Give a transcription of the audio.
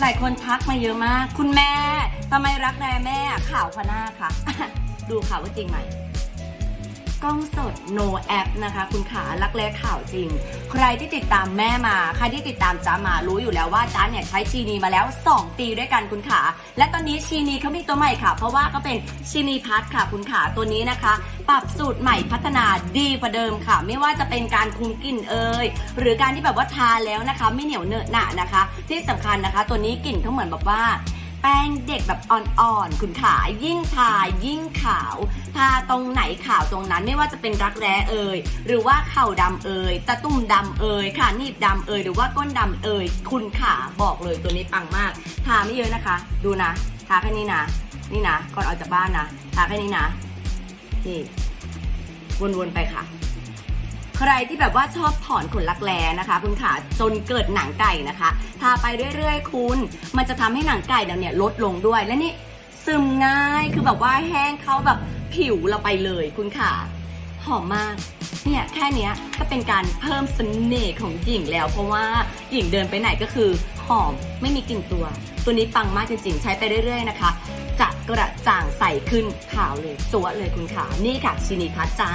หลายคนทักมาเยอะมาก คุณแม่ทำไมรักแร้แม่อะข่าวพหน้าคะดูข่าวว่าจริงไหม กล้องสด no app นะคะ คุณขารักแร้ข่าวจริง ใครที่ติดตามแม่มา ใครที่ติดตามจ้ามารู้อยู่แล้วว่าจ้าเนี่ยใช้ชีนีมาแล้ว 2 ปีด้วยกันคุณขา และตอนนี้ชีนีเขามีตัวใหม่ค่ะ เพราะว่าก็เป็นชีนีพัทค่ะคุณขาตัวนี้นะคะ ปรับสูตรใหม่พัฒนาดีกว่าเดิมค่ะ ไม่ว่าจะเป็นการคุมกลิ่นเอ่ยหรือการที่แบบว่าทาแล้วนะคะ ไม่เหนียวเนอะหนะนะคะ ที่สำคัญนะคะ ตัวนี้กลิ่นเขาเหมือนแบบว่า แป้งเด็กแบบอ่อนๆ คุณขายิ่งทายิ่งขาว ทาตรงไหนขาวตรงนั้นไม่ว่าจะเป็นรักแร้เอ่ยหรือว่าเข่าดำเอ่ยตะตุ่มดำเอ่ยขาหนีบดำเอ่ยหรือว่าก้นดำเอ่ยคุณขาบอกเลยตัวนี้ปังมาก ทาไม่เยอะนะคะ ดูนะทาแค่นี้นะนี่นะก่อนออกจากบ้านนะทาแค่นี้นะนี่วนๆไปค่ะ ใครที่แบบว่าชอบถอนขนรักแร้นะคะ คุณขาจนเกิดหนังไก่นะคะทาไปเรื่อยๆ คุณ มันจะทำให้หนังไก่เราเนี่ยลดลงด้วยและนี่ซึมง่ายคือแบบว่าแห้งเข้าแบบผิวเราไปเลยคุณขาหอมมากเนี่ยแค่เนี้ยก็เป็นการเพิ่มเสน่ห์ของหญิงแล้ว เพราะว่าหญิงเดินไปไหนก็คือหอมไม่มีกลิ่นตัว ตัวนี้ปังมากจริงๆ ใช้ไปเรื่อยๆนะคะจะกระจ่างใสขึ้นขาวเลยจัวเลยคุณขานี่ค่ะชินีพัชจ้า